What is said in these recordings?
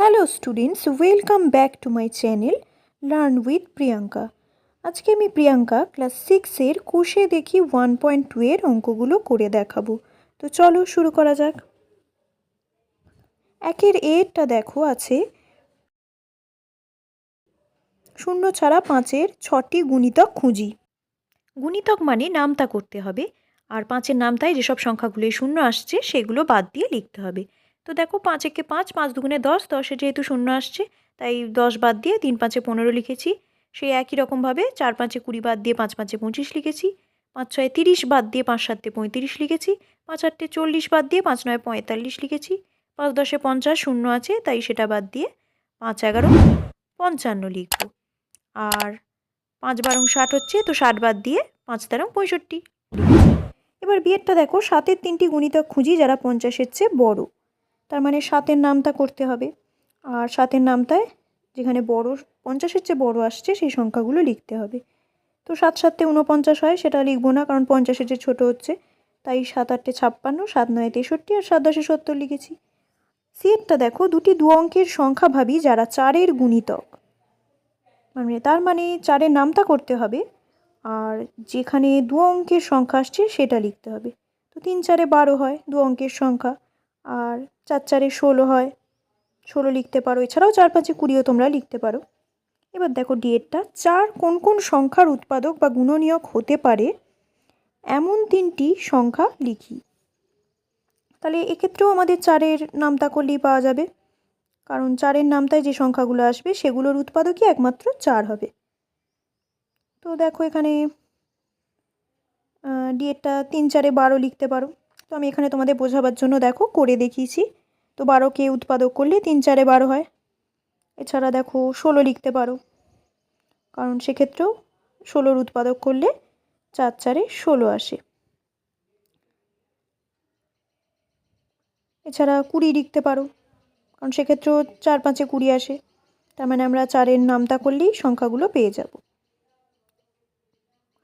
Hello students welcome back to my channel learn with Priyanka আজকে আমি Priyanka class সিক্সের কোষে দেখি ওয়ান পয়েন্ট টু এর অঙ্কগুলো করে দেখাবো। তো চলো শুরু করা যাক। একের এরটা দেখো আছে। শূন্য ছাড়া পাঁচের ছটি গুণিতক খুঁজি। গুণিতক মানে নামতা করতে হবে। আর পাঁচের নামতায় যেসব সংখ্যাগুলোই শূন্য আসছে, সেগুলো বাদ দিয়ে লিখতে হবে। তো দেখো পাঁচ একে পাঁচ পাঁচ দুগুণে দশ, দশে যেহেতু শূন্য আসছে, তাই দশ বাদ দিয়ে তিন পাঁচে পনেরো লিখেছি। সেই একই রকমভাবে চার পাঁচে কুড়ি বাদ দিয়ে পাঁচ পাঁচে পঁচিশ লিখেছি। পাঁচ ছয় তিরিশ বাদ দিয়ে পাঁচ সাতে পঁয়ত্রিশ লিখেছি। পাঁচ আটটে চল্লিশ বাদ দিয়ে পাঁচ নয় পঁয়তাল্লিশ লিখেছি। পাঁচ দশে পঞ্চাশ শূন্য আছে, তাই সেটা বাদ দিয়ে পাঁচ এগারো পঞ্চান্ন লিখব। আর পাঁচ বারং ষাট হচ্ছে, তো ষাট বাদ দিয়ে পাঁচ তেরো পঁয়ষট্টি এবার বিয়েরটা দেখো, সাতের তিনটি গুণিতক খুঁজি যারা পঞ্চাশের চেয়ে বড়। তার মানে সাতের নামতা করতে হবে। আর সাতের নামতায় যেখানে বড়, পঞ্চাশের চেয়ে বড় আসছে, সেই সংখ্যাগুলো লিখতে হবে। তো সাত সাততে উনপঞ্চাশ হয়, সেটা লিখব না, কারণ পঞ্চাশের চেয়ে ছোটো হচ্ছে, তাই সাত আটটে ছাপ্পান্ন, সাত নয় তেষট্টি আর সাত দশে সত্তর লিখেছি। সিয়েরটা দেখো, দুটি দু অঙ্কের সংখ্যা ভাবি যারা চারের গুণিতক। মানে তার মানে চারের নামতা করতে হবে, আর যেখানে দু অঙ্কের সংখ্যা আসছে, সেটা লিখতে হবে। তো তিন চারে বারো হয় দু অঙ্কের সংখ্যা। আর চার চারে ষোলো হয়। ষোলো লিখতে পারো। এছাড়াও চার পাঁচে কুড়িও তোমরা লিখতে পারো। এবার দেখো ডিএডটা চার কোন কোন সংখ্যার উৎপাদক বা গুণনীয়ক হতে পারে, এমন তিনটি সংখ্যা লিখি। তাহলে এক্ষেত্রেও আমাদের চারের নামতা করলেই পাওয়া যাবে। কারণ চারের নামতায় যে সংখ্যাগুলো আসবে, সেগুলোর উৎপাদকই একমাত্র চার হবে। তো দেখো এখানে ডিএডটা তিন চারে বারো লিখতে পারো। তো আমি এখানে তোমাদের বোঝাবার জন্য দেখো করে দেখিয়েছি। তো বারোকে উৎপাদক করলে তিন চারে বারো হয়। এছাড়া দেখো ষোলো লিখতে পারো। কারণ সেক্ষেত্রেও ষোলোর উৎপাদক করলে চার চারে ষোলো আসে। এছাড়া কুড়ি লিখতে পারো। কারণ সেক্ষেত্রেও চার পাঁচে কুড়ি আসে। তার মানে আমরা চারের নামতা করলেই সংখ্যাগুলো পেয়ে যাব।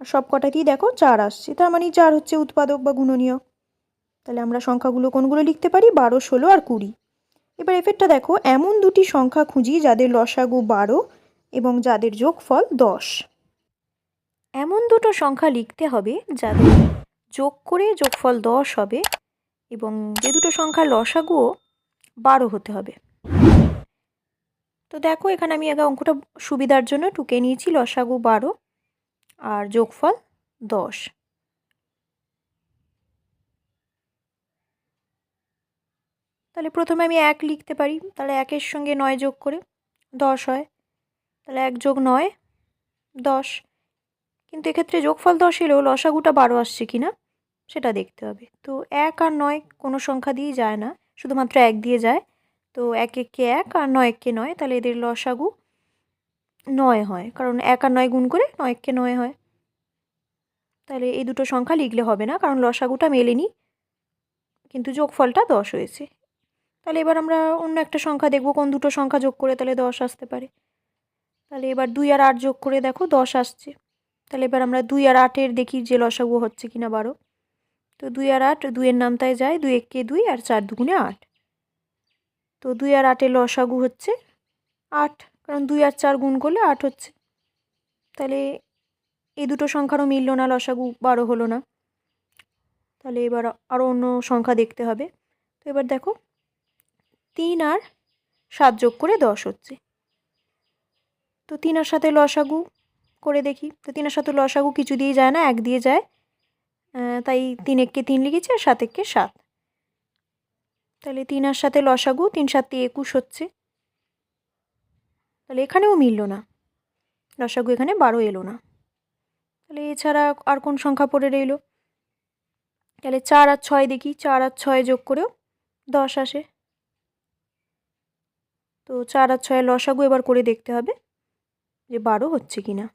আর সব কটাতেই দেখো চার আসছে। তার মানে চার হচ্ছে উৎপাদক বা গুণনীয় তাহলে আমরা সংখ্যাগুলো কোনগুলো লিখতে পারি? বারো, ষোলো আর কুড়ি। এবার এফেরটা দেখো, এমন দুটি সংখ্যা খুঁজি যাদের লসাগু বারো এবং যাদের যোগফল দশ। এমন দুটো সংখ্যা লিখতে হবে যাদের যোগ করে যোগফল দশ হবে এবং যে দুটো সংখ্যা লসাগুও বারো হতে হবে। তো দেখো, এখানে আমি আগে অঙ্কটা সুবিধার জন্য টুকে নিয়েছি, লসাগু বারো আর যোগফল দশ। তাহলে প্রথমে আমি এক লিখতে পারি, তাহলে একের সঙ্গে নয় যোগ করে দশ হয়, তাহলে এক যোগ নয়, দশ। কিন্তু এক্ষেত্রে যোগফল দশ এলেও লসাগুটা বারো আসছে কি না, সেটা দেখতে হবে। তো এক আর নয় কোনো সংখ্যা দিয়েই যায় না, শুধুমাত্র এক দিয়ে যায়। তো এক এককে এক আর নয় এককে নয়, তাহলে এদের লসাগু নয় হয়, কারণ এক আর নয় গুণ করে নয় এককে নয় হয়। তাহলে এই দুটো সংখ্যা লিখলে হবে না, কারণ লসাগুটা মেলেনি, কিন্তু যোগফলটা দশ হয়েছে। তাহলে এবার আমরা অন্য একটা সংখ্যা দেখব, কোন দুটো সংখ্যা যোগ করে তাহলে দশ আসতে পারে। তাহলে এবার দুই আর আট যোগ করে দেখো দশ আসছে। তাহলে এবার আমরা দুই আর আটের দেখি যে লসাগু হচ্ছে কিনা বারো। তো দুই আর আট, দুইয়ের নামতায় যায় দুই এককে দুই আর চার দুগুণে আট। তো দুই আর আটের লসাগু হচ্ছে আট, কারণ দুই আর চার গুণ করলে আট হচ্ছে। তাহলে এই দুটো সংখ্যারও মিলল না, লসাগু বারো হলো না। তাহলে এবার আরও অন্য সংখ্যা দেখতে হবে। তো এবার দেখো তিন আর সাত যোগ করে দশ হচ্ছে। তো তিন আর সাথে লসাগু করে দেখি। তো তিনের সাথে লসাগু কিছু দিয়ে যায় না, এক দিয়ে যায়। তাই তিন এককে তিন লিখেছি আর সাত এককে সাত। তাহলে তিন আর সাথে লসাগু তিন সাতটি একুশ হচ্ছে। তাহলে এখানেও মিলল না। লসাগু এখানে বারো এলো না। তাহলে এছাড়া আর কোন সংখ্যা পড়ে রইল? তাহলে চার আর ছয় দেখি, চার আর ছয় যোগ করেও দশ আসে। তো চার আর ছয়ের লসাগু এবার করে দেখতে হবে যে বারো হচ্ছে কি না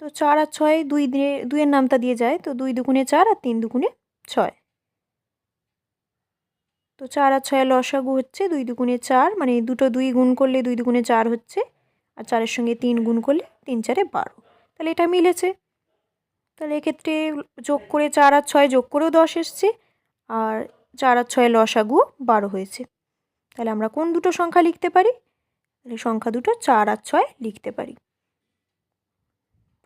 তো চার আর ছয় দুই দিয়ে, দুইয়ের নামটা দিয়ে যায়, তো দুই দুগুণে চার আর তিন দুগুণে ছয়। তো চার আর ছয় লসাগু হচ্ছে দুই দুগুণে চার মানে দুটো দুই গুণ করলে দুই দুগুণে চার হচ্ছে, আর চারের সঙ্গে তিন গুণ করলে তিন চারে বারো। তাহলে এটা মিলেছে। তাহলে এক্ষেত্রে যোগ করে চার আর ছয় যোগ করেও দশ এসছে, আর চার আর ছয় লসাগুও বারো হয়েছে। তাহলে আমরা কোন দুটো সংখ্যা লিখতে পারি? তাহলে সংখ্যা দুটো চার আর ছয় লিখতে পারি।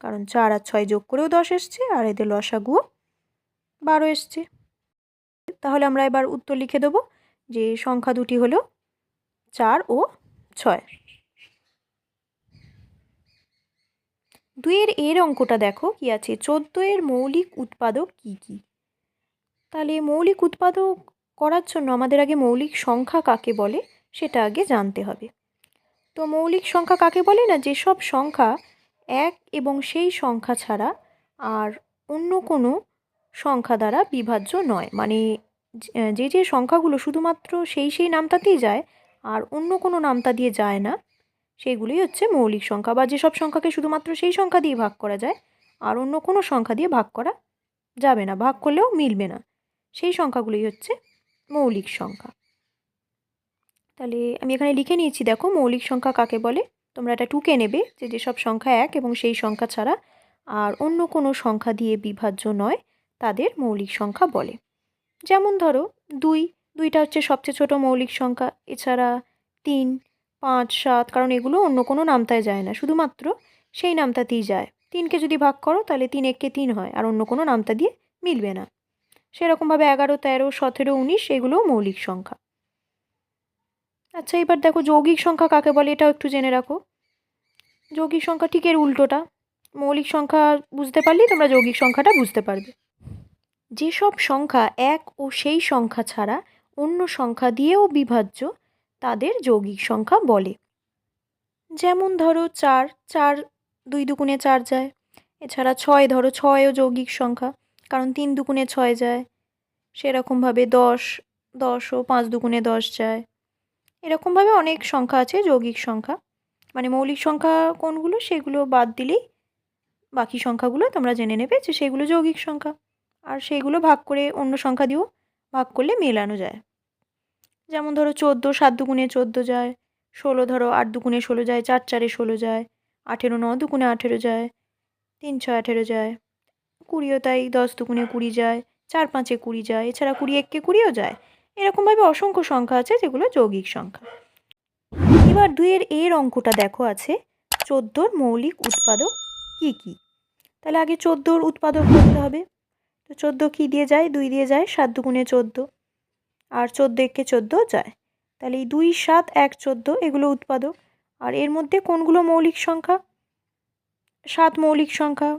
কারণ চার আর ছয় যোগ করেও দশ এসছে, আর এদের লসা লসাগুও বারো এসছে। তাহলে আমরা এবার উত্তর লিখে দেবো যে সংখ্যা দুটি হলো চার ও ছয়। দুইয়ের এর অঙ্কটা দেখো কি আছে? চোদ্দ এর মৌলিক উৎপাদক কি কি? তাহলে মৌলিক উৎপাদক করার জন্য আমাদের আগে মৌলিক সংখ্যা কাকে বলে সেটা আগে জানতে হবে। তো মৌলিক সংখ্যা কাকে বলে না? যেসব সংখ্যা এক এবং সেই সংখ্যা ছাড়া আর অন্য কোনো সংখ্যা দ্বারা বিভাজ্য নয়। মানে যে যে সংখ্যাগুলো শুধুমাত্র সেই সেই নামতাতেই যায় আর অন্য কোনো নামতা দিয়ে যায় না, সেগুলোই হচ্ছে মৌলিক সংখ্যা। বা যেসব সংখ্যাকে শুধুমাত্র সেই সংখ্যা দিয়ে ভাগ করা যায় আর অন্য কোনো সংখ্যা দিয়ে ভাগ করা যাবে না, ভাগ করলেও মিলবে না। সেই সংখ্যাগুলোই হচ্ছে মৌলিক সংখ্যা। তাহলে আমি এখানে লিখে নিয়েছি, দেখো মৌলিক সংখ্যা কাকে বলে? তোমরা এটা টুকে নেবে, যে যেসব সংখ্যা এক এবং সেই সংখ্যা ছাড়া আর অন্য কোনো সংখ্যা দিয়ে বিভাজ্য নয়, তাদের মৌলিক সংখ্যা বলে। যেমন ধরো, দুই, দুইটা হচ্ছে সবচেয়ে ছোট মৌলিক সংখ্যা, এছাড়া তিন, পাঁচ, সাত, কারণ এগুলো অন্য কোনো নামতায় যায় না, শুধুমাত্র সেই নামতাতেই যায়। তিনকে যদি ভাগ করো, তাহলে তিন এককে তিন হয়, আর অন্য কোনো নামতা দিয়ে মিলবে না। সেরকমভাবে এগারো, তেরো, সতেরো, উনিশ এগুলোও মৌলিক সংখ্যা। আচ্ছা এবার দেখো যৌগিক সংখ্যা কাকে বলে এটাও একটু জেনে রাখো। যৌগিক সংখ্যা ঠিক এর উল্টোটা। মৌলিক সংখ্যা বুঝতে পারলেই তোমরা যৌগিক সংখ্যাটা বুঝতে পারবে। যেসব সংখ্যা এক ও সেই সংখ্যা ছাড়া অন্য সংখ্যা দিয়েও বিভাজ্য, তাদের যৌগিক সংখ্যা বলে। যেমন ধরো চার চার দুই দুগুণে চার যায়। এছাড়া ছয় ধরো ছয়ও যৌগিক সংখ্যা। কারণ তিন দুগুণে ছয় যায়। সেরকমভাবে দশ, দশও পাঁচ দুগুণে দশ যায়। এরকমভাবে অনেক সংখ্যা আছে, যৌগিক সংখ্যা। মানে মৌলিক সংখ্যা কোনগুলো সেগুলো বাদ দিলেই বাকি সংখ্যাগুলো তোমরা জেনে নেবে যে সেগুলো যৌগিক সংখ্যা। আর সেইগুলো ভাগ করে অন্য সংখ্যা দিয়েও ভাগ করলে মেলানো যায়। যেমন ধরো চোদ্দ সাত দুগুণে চোদ্দ যায়, ষোলো ধরো আট দুগুণে ষোলো যায়, চার চারে ষোলো যায়, আঠেরো ন দুগুণে আঠেরো যায়, তিন ছয় আঠেরো যায়। কুড়িও তাই দশ দুগুণে কুড়ি যায়, চার পাঁচে কুড়ি যায়, এছাড়া কুড়ি এককে কুড়িও যায়। এরকমভাবে অসংখ্য সংখ্যা আছে যেগুলো যৌগিক সংখ্যা। এবার দুইয়ের এর অঙ্কটা দেখো আছে। চোদ্দোর মৌলিক উৎপাদক কি কি? তাহলে আগে চোদ্দোর উৎপাদক করতে হবে। তো চোদ্দ কী দিয়ে যায়? দুই দিয়ে যায়, সাত দুগুণে চোদ্দ। আর চোদ্দ একে চোদ্দ যায়। তাহলে এই দুই, সাত, এক, চোদ্দ এগুলো উৎপাদক। আর এর মধ্যে কোনগুলো মৌলিক সংখ্যা? সাত মৌলিক সংখ্যা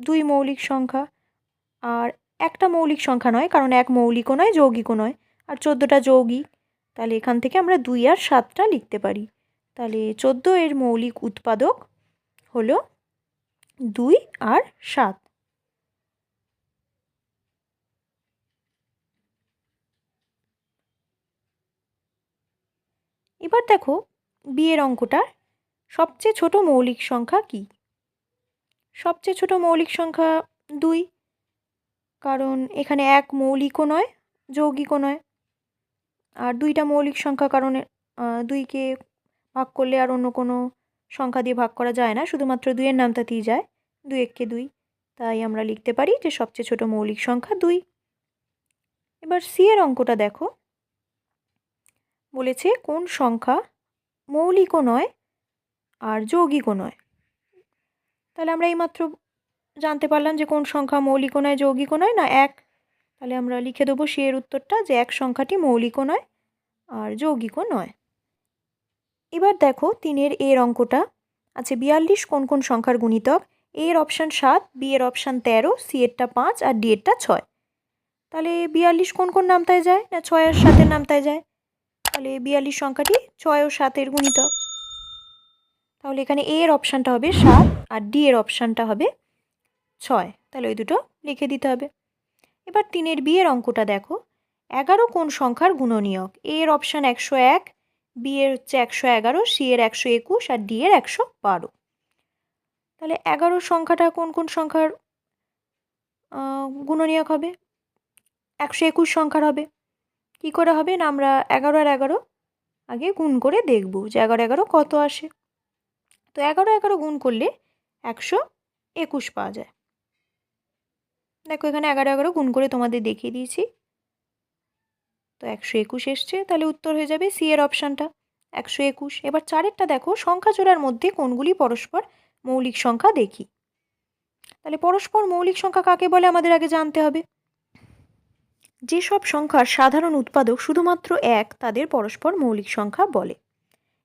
দুই মৌলিক সংখ্যা। আর একটা মৌলিক সংখ্যা নয়, কারণ এক মৌলিকও নয়, যৌগিকও নয়। আর চোদ্দোটা যৌগিক তাহলে এখান থেকে আমরা দুই আর সাতটা লিখতে পারি। তাহলে চোদ্দ এর মৌলিক উৎপাদক হলো দুই আর সাত। এবার দেখো বিয়ের অঙ্কটার সবচেয়ে ছোট মৌলিক সংখ্যা কি? সবচেয়ে ছোট মৌলিক সংখ্যা দুই। কারণ এখানে এক মৌলিকও নয়, যৌগিকও নয়। আর দুইটা মৌলিক সংখ্যা কারণ দুইকে ভাগ করলে আর অন্য কোনো সংখ্যা দিয়ে ভাগ করা যায় না। শুধুমাত্র দুইয়ের নামতাতেই যায়, দুই এককে দুই। তাই আমরা লিখতে পারি যে সবচেয়ে ছোট মৌলিক সংখ্যা দুই। এবার সি এর অঙ্কটা দেখো। বলেছে কোন সংখ্যা মৌলিকও নয় আর যৌগিকও নয়। তাহলে আমরা এইমাত্র জানতে পারলাম যে কোন সংখ্যা মৌলিক নয় যৌগিকও নয়, না এক। তাহলে আমরা লিখে দেবো সি এর উত্তরটা যে এক সংখ্যাটি মৌলিকও নয় আর যৌগিকও নয়। এবার দেখো তিনের এর অঙ্কটা। আছে বিয়াল্লিশ কোন কোন সংখ্যার গুণিতক? এর অপশান সাত, বি এর অপশান তেরো, সি এরটা পাঁচ আর ডি এরটা ছয়। তাহলে বিয়াল্লিশ কোন কোন নামতায় যায়? না ছয় আর সাতের নামতায় যায়? তাহলে বিয়াল্লিশ সংখ্যাটি ছয় ও সাতের গুণিতক। তাহলে এখানে এর অপশানটা হবে সাত। আর ডি এর অপশানটা হবে ছয়। তাহলে ওই দুটো লিখে দিতে হবে। এবার তিনের বিয়ের অঙ্কটা দেখো। এগারো কোন সংখ্যার গুণনীয়ক? এ এর অপশান একশো এক বি এর হচ্ছে একশো এগারো সি এর একশো একুশ আর ডি এর একশো বারো। তাহলে এগারো সংখ্যাটা কোন কোন সংখ্যার গুণনীয়ক হবে? একশো একুশ সংখ্যার হবে। কী করে হবে না আমরা এগারো আর এগারো আগে গুণ করে দেখব যে এগারো এগারো কত আসে? তো এগারো এগারো গুণ করলে একশো একুশ পাওয়া যায়। দেখো এখানে এগারো এগারো গুণ করে তোমাদের দেখিয়ে দিয়েছি। তো একশো একুশ এসছে, তাহলে উত্তর হয়ে যাবে সি এর অপশানটা। একশো একুশ। এবার চারেরটা দেখো, সংখ্যা জোড়ার মধ্যে কোনগুলি পরস্পর মৌলিক সংখ্যা দেখি? তাহলে পরস্পর মৌলিক সংখ্যা কাকে বলে আমাদের আগে জানতে হবে। যেসব সংখ্যার সাধারণ উৎপাদক শুধুমাত্র এক, তাদের পরস্পর মৌলিক সংখ্যা বলে।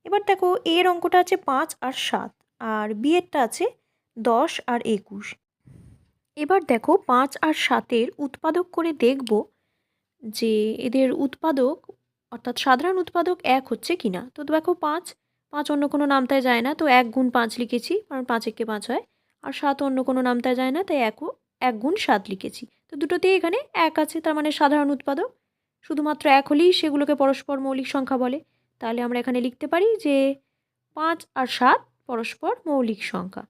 এবার দেখো, এর অঙ্কটা আছে পাঁচ আর সাত, আর বিয়েরটা আছে দশ আর একুশ। এবার দেখো পাঁচ আর সাতের উৎপাদক করে দেখব যে এদের উৎপাদক, অর্থাৎ সাধারণ উৎপাদক এক হচ্ছে কি না তো দেখো পাঁচ পাঁচ অন্য কোনো নামতায় যায় না, তো এক গুণ পাঁচ লিখেছি, কারণ পাঁচ একে পাঁচ হয়। আর সাত অন্য কোনো নামতায় যায় না, তাই একও এক গুণ সাত লিখেছি। তো দুটোতেই এখানে এক আছে, তার মানে সাধারণ উৎপাদক। শুধুমাত্র এক হলেই সেগুলোকে পরস্পর মৌলিক সংখ্যা বলে। তাহলে আমরা এখানে লিখতে পারি যে পাঁচ আর সাত পরস্পর মৌলিক সংখ্যা।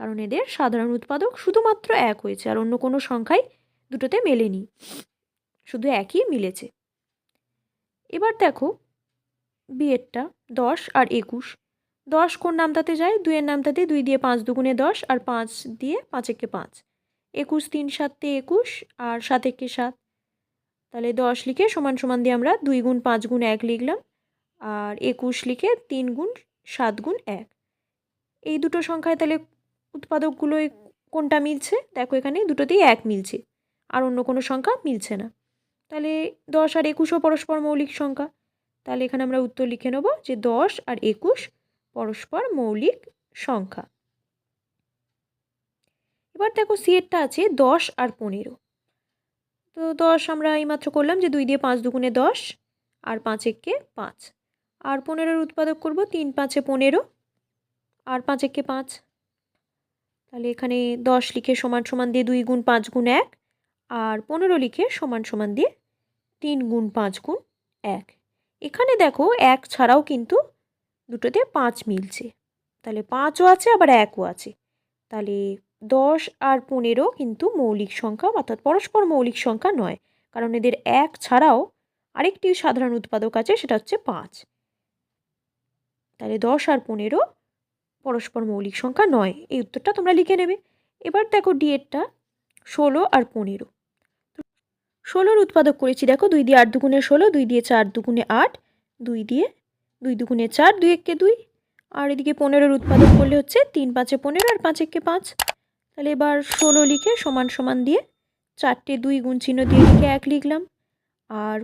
কারণ এদের সাধারণ উৎপাদক শুধুমাত্র এক হয়েছে আর অন্য কোনো সংখ্যাই দুটোতে মেলেনি। শুধু একই মিলেছে। এবার দেখো, বিয়েরটা দশ আর একুশ। দশ কোন নামতাতে যায়? দুইয়ের নামতাতে দুই দিয়ে পাঁচ দুগুণে দশ আর পাঁচ দিয়ে পাঁচ একে পাঁচ। একুশ তিন সাতে একুশ আর সাত একে সাত। তাহলে দশ লিখে সমান সমান দিয়ে আমরা দুই গুণ পাঁচ গুণ এক লিখলাম আর একুশ লিখে তিন গুণ সাত গুণ এক। এই দুটো সংখ্যায় তাহলে উৎপাদকগুলোয় কোনটা মিলছে? দেখো এখানে দুটোতেই এক মিলছে, আর অন্য কোনো সংখ্যা মিলছে না। তাহলে দশ আর একুশও পরস্পর মৌলিক সংখ্যা। তাহলে এখানে আমরা উত্তর লিখে নেব যে দশ আর একুশ পরস্পর মৌলিক সংখ্যা। এবার দেখো সিএরটা আছে দশ আর পনেরো। তো দশ আমরা এইমাত্র করলাম যে দুই দিয়ে পাঁচ দুগুণে দশ আর পাঁচ একে পাঁচ। আর পনেরোর উৎপাদক করব তিন পাঁচে পনেরো আর পাঁচ একে পাঁচ। তাহলে এখানে দশ লিখে সমান সমান দিয়ে দুই গুণ পাঁচ গুণ এক, আর পনেরো লিখে সমান সমান দিয়ে তিন গুণ পাঁচ গুণ এক। এখানে দেখো এক ছাড়াও কিন্তু দুটোতে পাঁচ মিলছে। তাহলে পাঁচও আছে, আবার একও আছে। তাহলে দশ আর পনেরো কিন্তু মৌলিক সংখ্যা, অর্থাৎ পরস্পর মৌলিক সংখ্যা নয়, কারণ এদের এক ছাড়াও আরেকটি সাধারণ উৎপাদক আছে, সেটা হচ্ছে পাঁচ। তাহলে দশ আর পনেরো পরস্পর মৌলিক সংখ্যা নয়। এই উত্তরটা তোমরা লিখে নেবে। এবার দেখো ডিএডটা ষোলো আর পনেরো। ষোলোর উৎপাদক করেছি দেখো, দুই দিয়ে আট দুগুণে ষোলো, দুই দিয়ে চার দুগুণে আট, দুই দিয়ে দুই দুগুণে চার, দুই এককে দুই। আর এদিকে পনেরোর উৎপাদক করলে হচ্ছে তিন পাঁচে পনেরো আর পাঁচ এককে পাঁচ। তাহলে এবার ষোলো লিখে সমান সমান দিয়ে চারটে দুই গুণ চিহ্ন দিয়ে লিখে এক লিখলাম। আর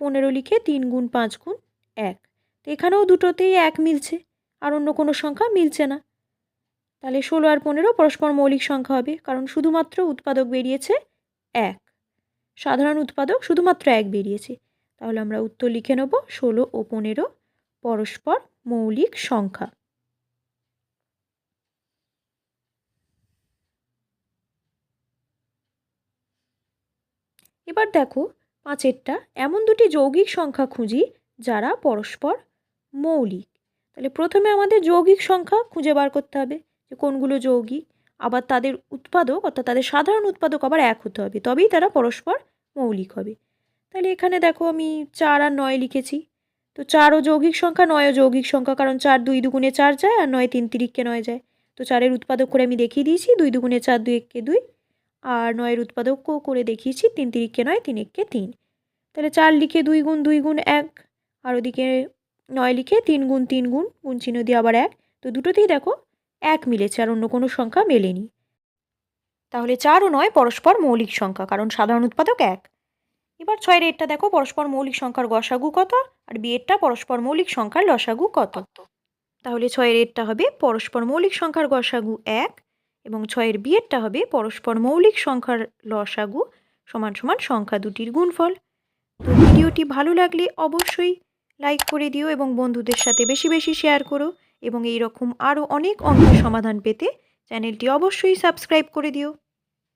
পনেরো লিখে তিন গুণ পাঁচ গুণ এক। তো এখানেও দুটোতেই এক মিলছে। আর অন্য কোনো সংখ্যা মিলছে না। তাহলে ষোলো আর পনেরো পরস্পর মৌলিক সংখ্যা হবে, কারণ শুধুমাত্র উৎপাদক বেরিয়েছে এক। সাধারণ উৎপাদক শুধুমাত্র এক বেরিয়েছে। তাহলে আমরা উত্তর লিখে নেব, ষোলো ও পনেরো পরস্পর মৌলিক সংখ্যা। এবার দেখো, পাঁচেরটা এমন দুটি যৌগিক সংখ্যা খুঁজি যারা পরস্পর মৌলিক। তাহলে প্রথমে আমাদের যৌগিক সংখ্যা খুঁজে বার করতে হবে যে কোনগুলো যৌগিক। আবার তাদের উৎপাদক অর্থাৎ তাদের সাধারণ উৎপাদক আবার এক হতে হবে, তবেই তারা পরস্পর মৌলিক হবে। তাহলে এখানে দেখো আমি চার আর নয় লিখেছি। তো চারও যৌগিক সংখ্যা, নয়ও যৌগিক সংখ্যা, কারণ চার দুই দুগুণে চার যায় আর নয় তিন তিরিককে নয় যায়। তো চারের উৎপাদক করে আমি দেখিয়ে দিয়েছি, দুই দুগুণে চার দুই এককে দুই, আর নয়ের উৎপাদকও করে দেখিয়েছি, তিন তিরিককে নয়, তিন এককে তিন। তাহলে চার লিখে দুই গুণ দুই গুণ এক, আর ওদিকে নয় লিখে তিন গুণ তিন গুণ গুণ চিহ্ন দিয়ে আবার এক। তো দুটোতেই দেখো এক মিলেছে আর অন্য কোনো সংখ্যা মেলেনি। তাহলে চার ও নয় পরস্পর মৌলিক সংখ্যা, কারণ সাধারণ উৎপাদক এক। এবার ছয়ের এরটা দেখো, পরস্পর মৌলিক সংখ্যার গসাগু কত? আর বিয়েরটা পরস্পর মৌলিক সংখ্যার লসাগু কত? তাহলে ছয়ের এরটা হবে পরস্পর মৌলিক সংখ্যার গসাগু এক, এবং ছয়ের বিয়েরটা হবে পরস্পর মৌলিক সংখ্যার লসাগু সমান সমান সংখ্যা দুটির গুণফল। তো ভিডিওটি ভালো লাগলে অবশ্যই লাইক করে দিও এবং বন্ধুদের সাথে বেশি বেশি শেয়ার করো এবং এই রকম আরও অনেক অঙ্কের সমাধান পেতে চ্যানেলটি অবশ্যই সাবস্ক্রাইব করে দিও।